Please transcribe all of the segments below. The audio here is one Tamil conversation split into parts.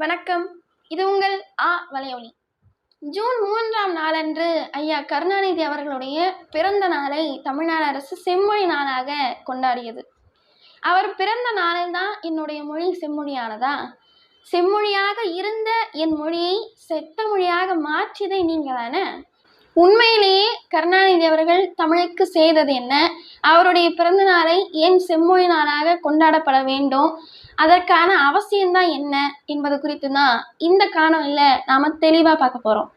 வணக்கம். இது உங்கள் ஆ வலையொலி. ஜூன் மூன்றாம் நாளன்று ஐயா கருணாநிதி அவர்களுடைய பிறந்த நாளை தமிழ்நாடு அரசு செம்மொழி நாளாக கொண்டாடியது. அவர் பிறந்த நாளில் தான் என்னுடைய மொழி செம்மொழியானதா? செம்மொழியாக இருந்த என் மொழியை செத்த மொழியாக மாற்றியதை நீங்கள் தானே உண்மையிலேயே கருணாநிதி அவர்கள் தமிழுக்கு செய்தது என்ன? அவருடைய பிறந்த நாளை ஏன் செம்மொழி நாளாக கொண்டாடப்பட வேண்டும்? அதற்கான அவசியம்தான் என்ன என்பது குறித்து தான் இந்த காணொலியில் நாம் தெளிவாக பார்க்க போகிறோம்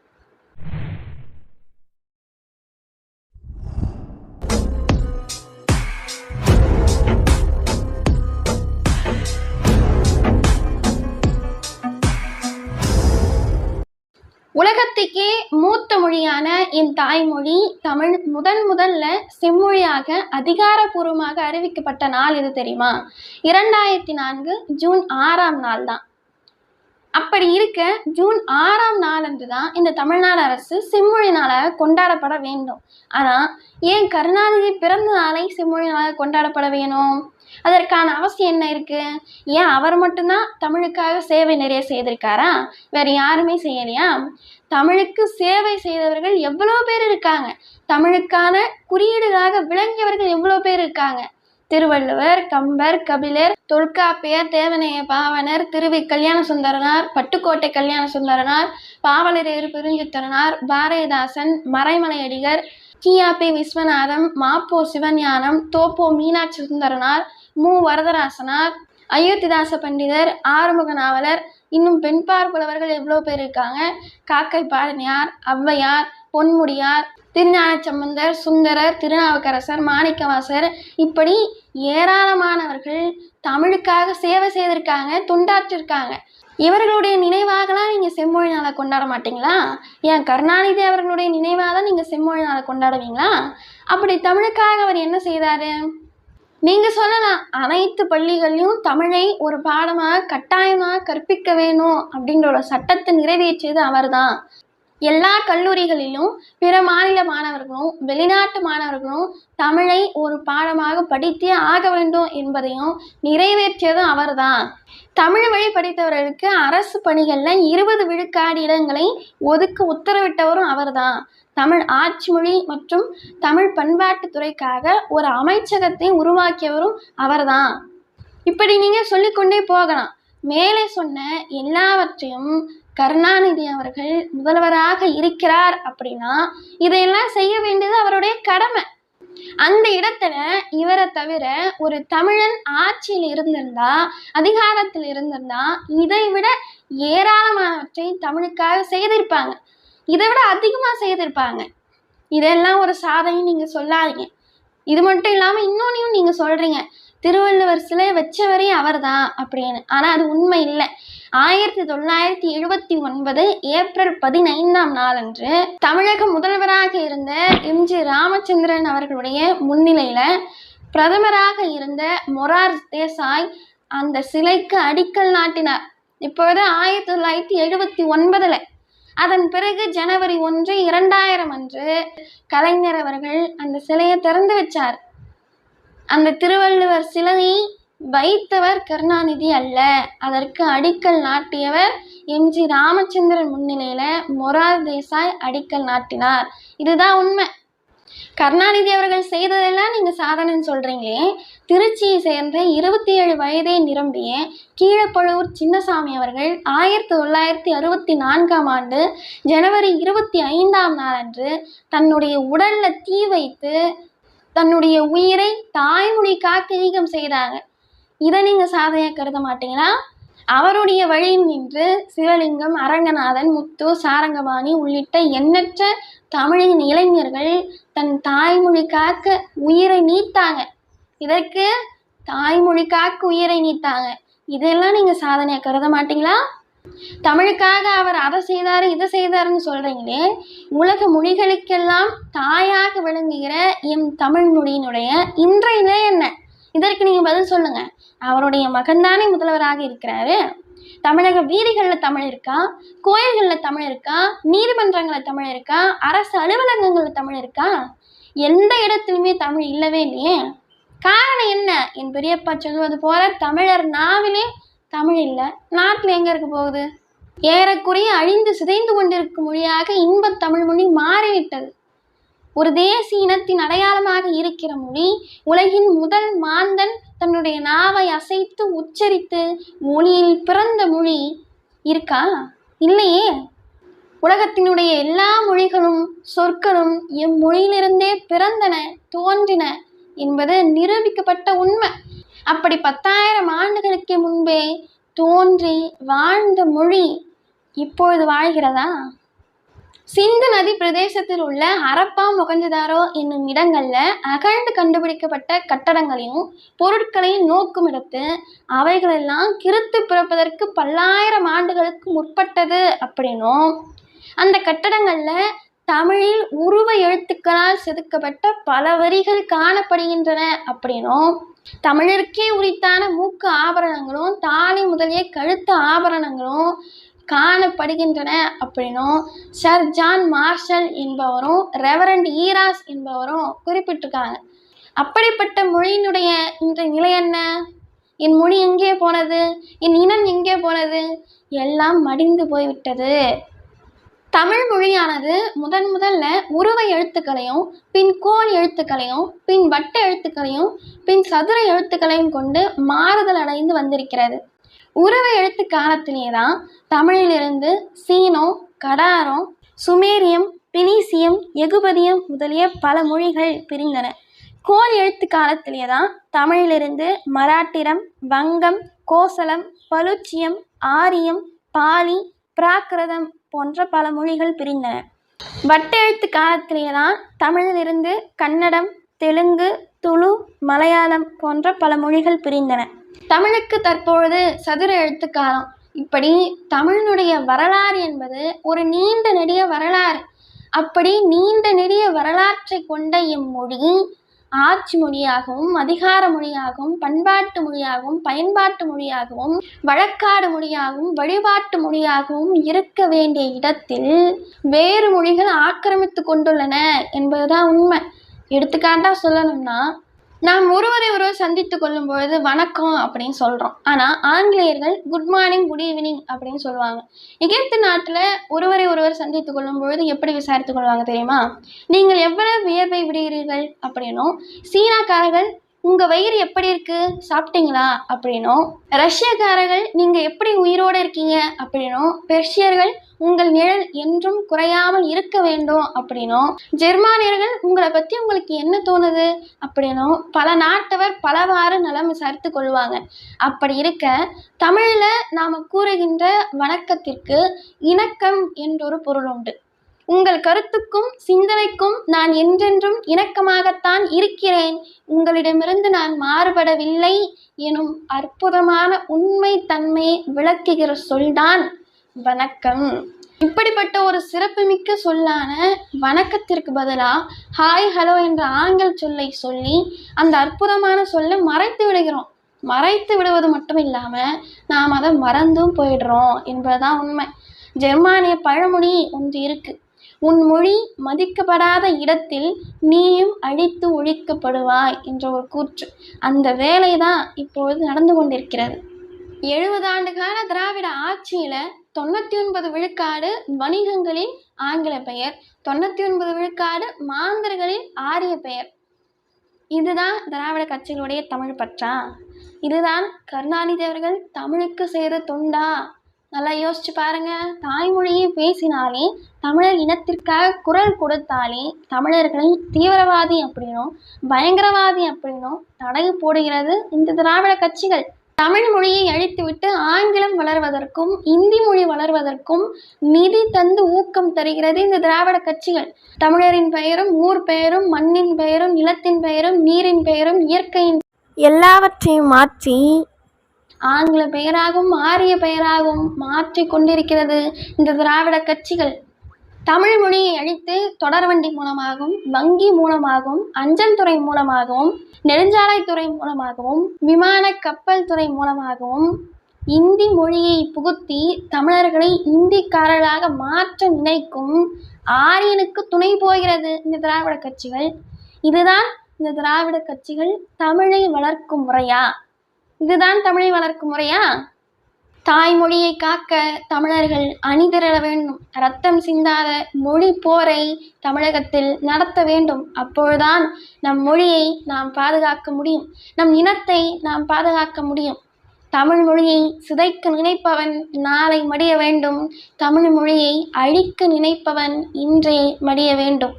உலகத்துக்கே மூத்த மொழியான என் தாய்மொழி தமிழ் முதன் முதல்ல செம்மொழியாக அதிகாரப்பூர்வமாக அறிவிக்கப்பட்ட நாள் எது தெரியுமா? இரண்டாயிரத்தி நான்கு ஜூன் ஆறாம் நாள் தான் அப்படி இருக்க ஜூன் ஆறாம் நாளன்று தான் இந்த தமிழ்நாடு அரசு செம்மொழி நாளாக கொண்டாடப்பட வேண்டும். ஆனால் ஏன் கருணாநிதி பிறந்த நாளை செம்மொழி நாளாக கொண்டாடப்பட வேணும்? அதற்கான அவசியம் என்ன இருக்கு? ஏன் அவர் மட்டும்தான் தமிழுக்காக சேவை நிறைய செய்திருக்காரா? வேற யாருமே செய்யலையா? தமிழுக்கு சேவை செய்தவர்கள் எவ்வளோ பேர் இருக்காங்க? தமிழுக்கான குறியீடுகளாக விளங்கியவர்கள் எவ்வளோ பேர் இருக்காங்க? திருவள்ளுவர் கம்பர் கபிலர் தொல்காப்பியர் தேவனைய பாவனர் திருவி கல்யாண சுந்தரனார் பட்டுக்கோட்டை கல்யாண சுந்தரனார் பாவலரேறு பெருஞ்சித்தரனார் பாரதிதாசன் மறைமலையடிகர் கியாபி விஸ்வநாதம் மாப்போ சிவஞானம் தோப்போ மீனாட்சி சுந்தரனார் மு. வரதராசனார் அயோத்திதாச பண்டிதர் ஆறுமுக நாவலர் இன்னும் பெண்பார் புலவர்கள் எவ்வளோ பேர் இருக்காங்க? காக்கை பாடனியார் ஔவையார் பொன்முடியார் திருஞான சம்பந்தர் சுந்தரர் திருநாவுக்கரசர் மாணிக்கவாசர். இப்படி ஏராளமானவர்கள் தமிழுக்காக சேவை செய்திருக்காங்க தொண்டாற்றிருக்காங்க. இவர்களுடைய நினைவாகலாம் நீங்கள் செம்மொழி நாளை கொண்டாட மாட்டீங்களா? ஏன் கருணாநிதி அவர்களுடைய நினைவாக தான் நீங்கள் செம்மொழி நாளை கொண்டாடுவீங்களா? அப்படி தமிழுக்காக அவர் என்ன செய்தார்? நீங்கள் சொல்லலாம் அனைத்து பள்ளிகள்லையும் தமிழை ஒரு பாடமாக கட்டாயமாக கற்பிக்க வேணும் அப்படின்ற ஒரு சட்டத்தை நிறைவேற்றியது அவர்தான். எல்லா கல்லூரிகளிலும் பிற மாநில மாணவர்களும் வெளிநாட்டு மாணவர்களும் தமிழை ஒரு பாடமாக படித்தே ஆக வேண்டும் என்பதையும் நிறைவேற்றியதும் அவர்தான். தமிழ் வழி படித்தவர்களுக்கு அரசு பணிகளில் இருபது விழுக்காடு இடங்களை ஒதுக்க உத்தரவிட்டவரும் அவர்தான். தமிழ் ஆட்சி மொழி மற்றும் தமிழ் பண்பாட்டுத்துறைக்காக ஒரு அமைச்சகத்தை உருவாக்கியவரும் அவர்தான். இப்படி நீங்கள் சொல்லிக்கொண்டே போகலாம். மேலே சொன்ன எல்லாவற்றையும் கருணாநிதி அவர்கள் முதல்வராக இருக்கிறார் அப்படின்னா இதையெல்லாம் செய்ய வேண்டியது அவருடைய கடமை. அந்த இடத்துல இவரை தவிர ஒரு தமிழன் ஆட்சியில் இருந்திருந்தா அதிகாரத்தில் இருந்திருந்தா இதை விட ஏராளமானவற்றை தமிழுக்காக செய்திருப்பாங்க. இதை விட அதிகமாக செய்திருப்பாங்க. இதெல்லாம் ஒரு சாதனை நீங்கள் சொல்லாதீங்க. இது மட்டும் இல்லாமல் இன்னொன்னையும் நீங்கள் சொல்கிறீங்க திருவள்ளுவர் சிலை வச்சவரே அவர் தான் அப்படின்னு. ஆனால் அது உண்மை இல்லை. ஆயிரத்தி தொள்ளாயிரத்தி எழுபத்தி ஒன்பது ஏப்ரல் பதினைந்தாம் நாளன்று தமிழக முதல்வராக இருந்த எம்ஜி ராமச்சந்திரன் அவர்களுடைய முன்னிலையில் பிரதமராக இருந்த மொரார் தேசாய் அந்த சிலைக்கு அடிக்கல் நாட்டினார். இப்பொழுது ஆயிரத்தி தொள்ளாயிரத்தி எழுபத்தி ஒன்பதில். அதன் பிறகு ஜனவரி ஒன்று இரண்டாயிரம் அன்று கலைஞர் அவர்கள் அந்த சிலையை திறந்து வச்சார். அந்த திருவள்ளுவர் சிலையை வைத்தவர் கருணாநிதி அல்ல. அதற்கு அடிக்கல் நாட்டியவர் எம்ஜி ராமச்சந்திரன் முன்னிலையில் மொரார் தேசாய் அடிக்கல் நாட்டினார். இதுதான் உண்மை. கருணாநிதி அவர்கள் செய்ததெல்லாம் நீங்கள் சாதனைன்னு சொல்கிறீங்களே திருச்சியை சேர்ந்த இருபத்தி ஏழு வயதை நிரம்பிய கீழப்பழுவூர் சின்னசாமி அவர்கள் ஆயிரத்தி தொள்ளாயிரத்தி அறுபத்தி நான்காம் ஆண்டு ஜனவரி இருபத்தி ஐந்தாம் நாளன்று தன்னுடைய உடலில் தீ வைத்து தன்னுடைய உயிரை தாய்மொழி காக்க ஈகம் செய்தாங்க இதை நீங்கள் சாதனையாக கருத மாட்டீங்களா? அவருடைய வழியில் நின்று சிவலிங்கம் அரங்கநாதன் முத்து சாரங்கபாணி உள்ளிட்ட எண்ணற்ற தமிழின் இளைஞர்கள் தன் தாய்மொழி காக்க உயிரை நீத்தாங்க. இதற்கு தாய்மொழி காக்க உயிரை நீத்தாங்க. இதெல்லாம் நீங்கள் சாதனையாக கருத மாட்டீங்களா? தமிழுக்காக அவர் அதை செய்தார் இதை செய்தாருன்னு சொல்கிறீங்களே உலக மொழிகளுக்கெல்லாம் தாயாக விளங்குகிற எம் தமிழ் மொழியினுடைய இன்றைய நிலை என்ன? இதற்கு நீங்கள் பதில் சொல்லுங்கள் அவருடைய மகன்தானே முதல்வராக இருக்கிறாரு. தமிழக வீதிகளில் தமிழ் இருக்கா? கோயில்களில் தமிழ் இருக்கா? நீதிமன்றங்களில் தமிழ் இருக்கா? அரசு அலுவலகங்களில் தமிழ் இருக்கா? எந்த இடத்துலையுமே தமிழ் இல்லவே இல்லையே. காரணம் என்ன? என் பெரியப்பா சொல்வது போல தமிழர் நாவிலே தமிழ் இல்லை. நாட்டில் எங்கே இருக்க போகுது? ஏறக்குறைய அழிந்து சிதைந்து கொண்டிருக்கும் மொழியாக இன்பத் தமிழ் மொழி மாறிவிட்டது. ஒரு தேசிய இனத்தின் அடையாளமாக இருக்கிற மொழி உலகின் முதல் மாந்தன் தன்னுடைய நாவை அசைத்து உச்சரித்து மொழியில் பிறந்த மொழி இருக்கா? இல்லையே. உலகத்தினுடைய எல்லா மொழிகளும் சொற்களும் எம்மொழியிலிருந்தே பிறந்தன தோன்றின என்பது நிரூபிக்கப்பட்ட உண்மை. அப்படி பத்தாயிரம் ஆண்டுகளுக்கு முன்பே தோன்றி வாழ்ந்த மொழி இப்பொழுது வாழ்கிறதா? சிந்து நதி பிரதேசத்தில் உள்ள ஹரப்பா மொகஞ்சதாரோ என்னும் இடங்களில் அகழ்ந்து கண்டுபிடிக்கப்பட்ட கட்டடங்களையும் பொருட்களையும் நோக்கும் இடத்து அவைகளெல்லாம் கிருத்து பிறப்பதற்கு பல்லாயிரம் ஆண்டுகளுக்கு முற்பட்டது அப்படின்னும். அந்த கட்டடங்களில் தமிழில் உருவ எழுத்துக்களால் செதுக்கப்பட்ட பல வரிகள் காணப்படுகின்றன அப்படின்னும் தமிழருக்கே உரித்தான மூக்கு ஆபரணங்களும் தாலி முதலிய கழுத்து ஆபரணங்களும் காணப்படுகின்றன அப்படின்னும் சர் ஜான் மார்ஷல் என்பவரும் ரெவரண்ட் ஈராஸ் என்பவரும் குறிப்பிட்டிருக்காங்க. அப்படிப்பட்ட மொழியினுடைய இன்றைய நிலை என்ன? என் மொழி எங்கே போனது? என் இனம் எங்கே போனது? எல்லாம் மடிந்து போய்விட்டது. தமிழ் மொழியானது முதன் முதல்ல உருவ எழுத்துக்களையும் பின் கோல் எழுத்துக்களையும் பின் வட்ட எழுத்துக்களையும் பின் சதுர எழுத்துக்களையும் கொண்டு மாறுதல் அடைந்து வந்திருக்கிறது. உருவ எழுத்து காலத்திலே தான் தமிழிலிருந்து சீனம் கடாரம் சுமேரியம் பினீசியம் எகுபதியம் முதலிய பல மொழிகள் பிரிந்தன. கோல் எழுத்து காலத்திலே தான் தமிழிலிருந்து மராட்டிரம் வங்கம் கோசலம் பலுச்சியம் ஆரியம் பாலி பிராகிருதம் போன்ற பல மொழிகள் பிரிந்தன. வட்டெழுத்து காலத்திலே தான் தமிழிலிருந்து கன்னடம் தெலுங்கு துளு மலையாளம் போன்ற பல மொழிகள் பிரிந்தன. தமிழுக்கு தற்பொழுது சதுர எழுத்து காலம். இப்படி தமிழினுடைய வரலாறு என்பது ஒரு நீண்ட நெடிய வரலாறு. அப்படி நீண்ட நெடிய வரலாற்றை கொண்ட இம்மொழி ஆட்சி மொழியாகவும் அதிகார மொழியாகவும் பண்பாட்டு மொழியாகவும் பயன்பாட்டு மொழியாகவும் வழக்காடு மொழியாகவும் வழிபாட்டு மொழியாகவும் இருக்க வேண்டிய இடத்தில் வேறு மொழிகள் ஆக்கிரமித்து கொண்டுள்ளன என்பதுதான் உண்மை. எடுத்துக்காட்டாக சொல்லணும்னா நாம் ஒருவரை ஒருவர் சந்தித்து கொள்ளும் பொழுது வணக்கம் அப்படின்னு சொல்கிறோம் ஆனால் ஆங்கிலேயர்கள் குட் மார்னிங் குட் ஈவினிங் அப்படின்னு சொல்லுவாங்க. எகிப்து நாட்டில் ஒருவரை ஒருவர் சந்தித்து கொள்ளும் பொழுது எப்படி விசாரித்து கொள்வாங்க தெரியுமா? நீங்கள் எவ்வளவு வியர்வை விடுகிறீர்கள்? அப்படின்னும் சீனாக்காரர்கள் உங்கள் வயிறு எப்படி இருக்குது சாப்பிட்டீங்களா? அப்படின்னும் ரஷ்யக்காரர்கள் நீங்கள் எப்படி உயிரோடு இருக்கீங்க? அப்படின்னும் பெர்ஷியர்கள் உங்கள் நிழல் என்றும் குறையாமல் இருக்க வேண்டும். அப்படின்னும் ஜெர்மானியர்கள் உங்களை பற்றி உங்களுக்கு என்ன தோணுது? அப்படின்னும் பல நாட்டவர் பலவாறு நலம் விசாரித்து கொள்வாங்க. அப்படி இருக்க தமிழில் நாம் கூறுகின்ற வணக்கத்திற்கு இணக்கம் என்றொரு பொருள் உண்டு. உங்கள் கருத்துக்கும் சிந்தனைக்கும் நான் என்றென்றும் இணக்கமாகத்தான் இருக்கிறேன். உங்களிடமிருந்து நான் மாறுபடவில்லை எனும் அற்புதமான உண்மை தன்மையை விளக்குகிற சொல்தான் வணக்கம். இப்படிப்பட்ட ஒரு சிறப்புமிக்க சொல்லான வணக்கத்திற்கு பதிலாக ஹாய் ஹலோ என்ற ஆங்கில் சொல்லை சொல்லி அந்த அற்புதமான சொல்லை மறைத்து விடுகிறோம். மறைத்து விடுவது மட்டும் இல்லாமல் நாம் அதை மறந்தும் போயிடுறோம் என்பதுதான் உண்மை. ஜெர்மானிய பழமொழி ஒன்று இருக்குது உன் மொழி மதிக்கப்படாத இடத்தில் நீயும் அழித்து ஒழிக்கப்படுவாய் என்ற ஒரு கூற்று. அந்த வேலை தான் இப்பொழுது நடந்து கொண்டிருக்கிறது. எழுபது ஆண்டு கால திராவிட ஆட்சியில் தொண்ணூற்றி ஒன்பது விழுக்காடு வணிகங்களில் ஆங்கில பெயர் தொண்ணூற்றி ஒன்பது விழுக்காடு மாந்தர்களில் ஆரிய பெயர். இதுதான் திராவிட கட்சிகளுடைய தமிழ் பற்றா. இதுதான் கருணாநிதி அவர்கள் தமிழுக்கு செய்த தொண்டா. நல்லா யோசிச்சு பாருங்க. தாய்மொழியை பேசினாலே தமிழர் இனத்திற்காக குரல் கொடுத்தாலே தமிழர்களை தீவிரவாதி அப்படின்னும் பயங்கரவாதி அப்படின்னும் தடை போடுகிறது இந்த திராவிட கட்சிகள். தமிழ் மொழியை அழித்துவிட்டு ஆங்கிலம் வளர்வதற்கும் இந்தி மொழி வளர்வதற்கும் நிதி தந்து ஊக்கம் தருகிறது இந்த திராவிட கட்சிகள். தமிழரின் பெயரும் ஊர் பெயரும் மண்ணின் பெயரும் நிலத்தின் பெயரும் நீரின் பெயரும் இயற்கையின் எல்லாவற்றையும் மாற்றி ஆங்கில பெயராகவும் ஆரிய பெயராகவும் மாற்றி கொண்டிருக்கிறது இந்த திராவிட கட்சிகள். தமிழ் மொழியை அழித்து தொடர்வண்டி மூலமாகவும் வங்கி மூலமாகவும் அஞ்சல் துறை மூலமாகவும் நெடுஞ்சாலைத்துறை மூலமாகவும் விமான கப்பல் துறை மூலமாகவும் இந்தி மொழியை புகுத்தி தமிழர்களை இந்திக்காரர்களாக மாற்ற நினைக்கும் ஆரியனுக்கு துணை போகிறது இந்த திராவிட கட்சிகள். இதுதான் இந்த திராவிட கட்சிகள் தமிழை வளர்க்கும் முறையா? இதுதான் தமிழை வளர்க்கும் முறையா? தாய்மொழியை காக்க தமிழர்கள் அணிதிரள வேண்டும். ரத்தம் சிந்தாத மொழி போரை தமிழகத்தில் நடத்த வேண்டும். அப்பொழுதுதான் நம் மொழியை நாம் பாதுகாக்க முடியும். நம் இனத்தை நாம் பாதுகாக்க முடியும். தமிழ் மொழியை சிதைக்க நினைப்பவன் நாளை மடிய வேண்டும். தமிழ் மொழியை அழிக்க நினைப்பவன் இன்றே மடிய வேண்டும்.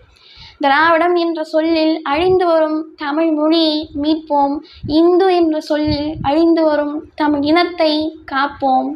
திராவிடம் என்ற சொல்லில் அழிந்து வரும் தமிழ் மொழியை மீட்போம். இந்து என்ற சொல்லில் அழிந்து வரும் தமிழ் இனத்தை காப்போம்.